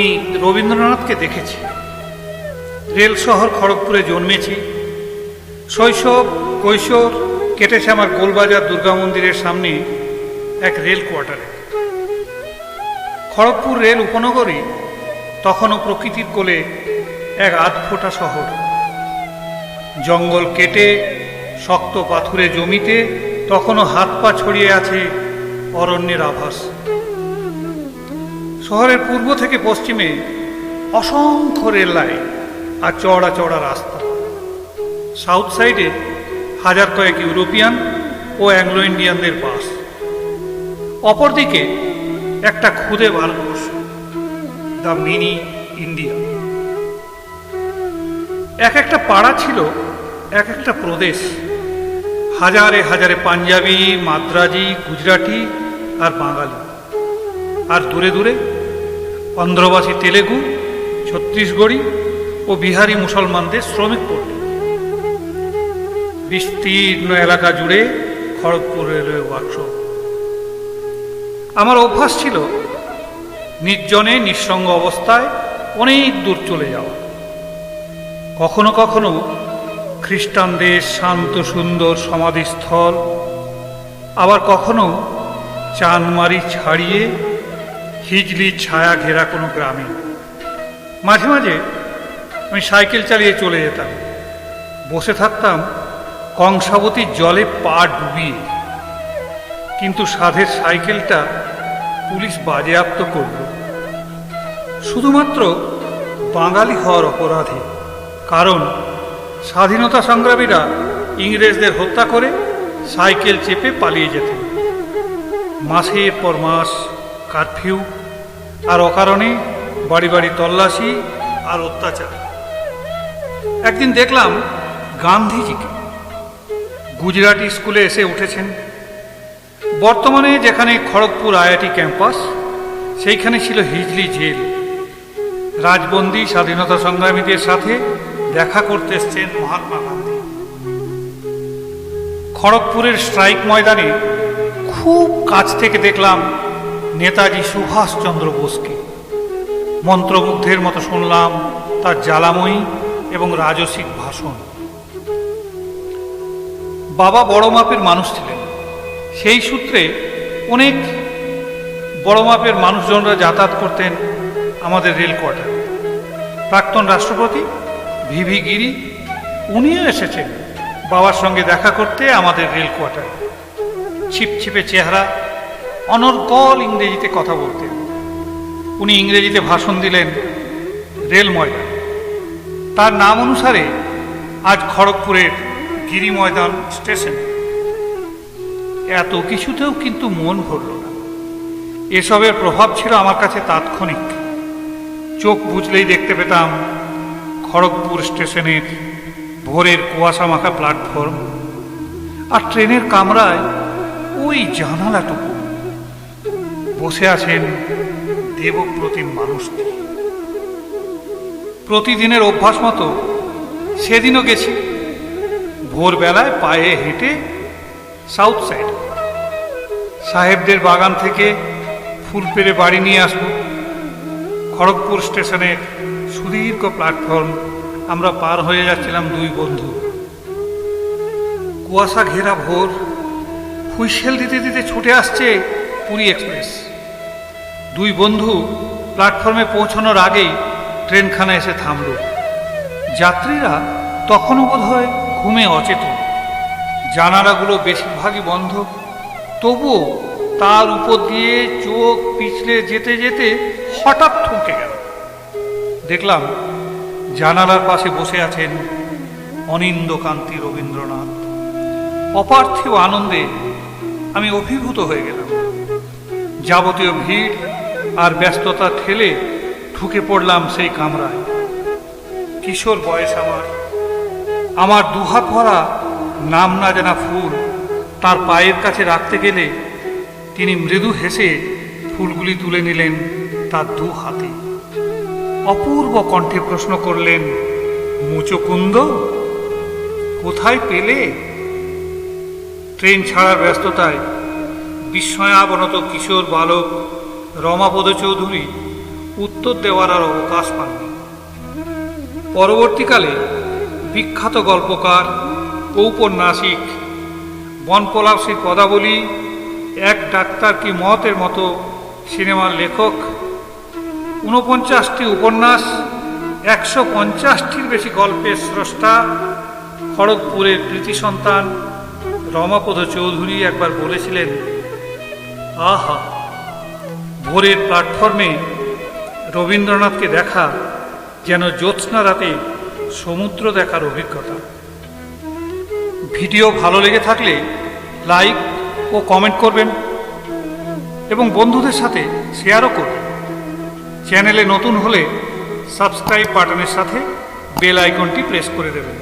আমি রবীন্দ্রনাথকে দেখেছি। রেল শহর খড়গপুরে জন্মেছি। শৈশব, কৈশোর কেটেছে আমার গোলবাজার দুর্গা মন্দিরের সামনে এক রেল কোয়ার্টারে। খড়গপুর রেল উপনগরী তখনও প্রকৃতির কোলে এক আধফোটা শহর। জঙ্গল কেটে, শক্ত পাথুরে জমিতে তখনও হাত পা ছড়িয়ে আছে অরণ্যের আভাস। শহরের পূর্ব থেকে পশ্চিমে অসংখ্য রেল লাইন আর চওড়া চওড়া রাস্তা। সাউথ সাইডে হাজার কয়েক ইউরোপিয়ান ও অ্যাংলো ইন্ডিয়ানদের বাস। অপরদিকে একটা খুদে ভারতবর্ষ, দ্য মিনি ইন্ডিয়া। এক একটা পাড়া ছিল, এক একটা প্রদেশ। হাজারে হাজারে পাঞ্জাবি, মাদ্রাজি, গুজরাটি আর বাঙালি। আর দূরে দূরে অন্ধ্রবাসী তেলেগু, ছত্তিশগড়ি ও বিহারি মুসলমানদের শ্রমিক পল্লী বিস্তীর্ণ এলাকা জুড়ে খড়গপুর রেলওয়ে ওয়ার্কশপ। আমার অভ্যাস ছিল নির্জনে নিঃসঙ্গ অবস্থায় অনেক দূর চলে যাওয়া। কখনো কখনো খ্রিস্টানদের শান্ত, সুন্দর সমাধিস্থল, আবার কখনো চানমারি ছাড়িয়ে হিজলি, ছায়া ঘেরা কোনো গ্রামে। মাঝে মাঝে আমি সাইকেল চালিয়ে চলে যেতাম। বসে থাকতাম কংসাবতীর জলে পা ডুবিয়ে। কিন্তু সাধের সাইকেলটা পুলিশ বাজেয়াপ্ত করল। শুধুমাত্র বাঙালি হওয়ার অপরাধে। কারণ স্বাধীনতা সংগ্রামীরা ইংরেজদের হত্যা করে সাইকেল চেপে পালিয়ে যেতেন। মাসের পর মাস কারফিউ আর অকারণে বাড়ি বাড়ি তল্লাশি আর অত্যাচার। একদিন দেখলাম গান্ধীজিকে গুজরাটি স্কুলে এসে উঠেছেন। বর্তমানে যেখানে খড়গপুর আইআইটি ক্যাম্পাস, সেইখানে ছিল হিজলি জেল। রাজবন্দী স্বাধীনতা সংগ্রামীদের সাথে দেখা করতে এসছেন মহাত্মা গান্ধী। খড়গপুরের স্ট্রাইক ময়দানে খুব কাছ থেকে দেখলাম নেতাজি সুভাষচন্দ্র বোসকে। মন্ত্রমুগ্ধের মতো শুনলাম তার জ্বালাময়ী এবং রাজসিক ভাষণ। বাবা বড় মাপের মানুষ ছিলেন। সেই সূত্রে অনেক বড় মাপের মানুষজনরা যাতায়াত করতেন আমাদের রেল কোয়ার্টার। প্রাক্তন রাষ্ট্রপতি ভিভি গিরি, উনিও এসেছেন বাবার সঙ্গে দেখা করতে আমাদের রেল কোয়ার্টার। ছিপছিপে চেহারা অনর্গল ইংরেজিতে কথা বলতেন। উনি ইংরেজিতে ভাষণ দিলেন রেল ময়দান। তার নাম অনুসারে আজ খড়গপুরের গিরি ময়দান স্টেশন। এত কিছুতেও কিন্তু মন ভরল না। এসবের প্রভাব ছিল আমার কাছে তাৎক্ষণিক। চোখ বুঝলেই দেখতে পেতাম খড়গপুর স্টেশনের ভোরের কুয়াশা মাখা প্ল্যাটফর্ম আর ট্রেনের কামরায় ওই জানালাটুকু। বসে আছেন দেবপ্রতিম মানুষটি। প্রতিদিনের অভ্যাস মতো সেদিনও গেছি। ভোরবেলায় পায়ে হেঁটে সাউথ সাইড সাহেবদের বাগান থেকে ফুল পেরে বাড়ি নিয়ে আসব। খড়গপুর স্টেশনের সুদীর্ঘ প্ল্যাটফর্ম। আমরা পার হয়ে যাচ্ছিলাম দুই বন্ধু। কুয়াশা ঘেরা ভোর। হুইসেল দিতে দিতে ছুটে আসছে পুরী এক্সপ্রেস। দুই বন্ধু প্ল্যাটফর্মে পৌঁছানোর আগেই ট্রেনখানা এসে থামল। যাত্রীরা তখনও বোধ হয় ঘুমে অচেতন। জানালাগুলো বেশিরভাগই বন্ধ। তবুও তার উপর দিয়ে চোখ পিছলে যেতে যেতে হঠাৎ থমকে গেল। দেখলাম জানালার পাশে বসে আছেন অনিন্দকান্তি রবীন্দ্রনাথ। অপার্থিব আনন্দে আমি অভিভূত হয়ে গেলাম। যাবতীয় ভিড় আর ব্যস্ততা ঠেলে ঢুকে পড়লাম সেই কামরায়। কিশোর বয়স আমার। আমার দুহাত ভরা নাম না জানা ফুল তার পায়ের কাছে রাখতে গেলে তিনি মৃদু হেসে ফুলগুলি তুলে নিলেন তার দু হাতে অপূর্ব কণ্ঠে প্রশ্ন করলেন মুচকুন্দ কোথায় পেলে? ট্রেন ছাড়ার ব্যস্ততায় বিস্ময়াবনত কিশোর বালক রমাপদ চৌধুরী উত্তর দেওয়ার আর অবকাশ পাননি। পরবর্তীকালে বিখ্যাত গল্পকার ঔপন্যাসিক বনপলাশির পদাবলী, এক ডাক্তার কি মতের মতো সিনেমার লেখক, ঊনপঞ্চাশটি উপন্যাস, একশো পঞ্চাশটির বেশি গল্পের স্রষ্টা, খড়গপুরের কৃতি সন্তান রমাপদ চৌধুরী একবার বলেছিলেন, আহা ভোরের প্ল্যাটফর্মে রবীন্দ্রনাথকে দেখা যেন জ্যোৎস্না রাতে সমুদ্র দেখার অভিজ্ঞতা। ভিডিও ভালো লেগে থাকলে লাইক ও কমেন্ট করবেন এবং বন্ধুদের সাথে শেয়ারও করবেন। চ্যানেলে নতুন হলে সাবস্ক্রাইব বাটনের সাথে বেল আইকনটি প্রেস করে দেবেন।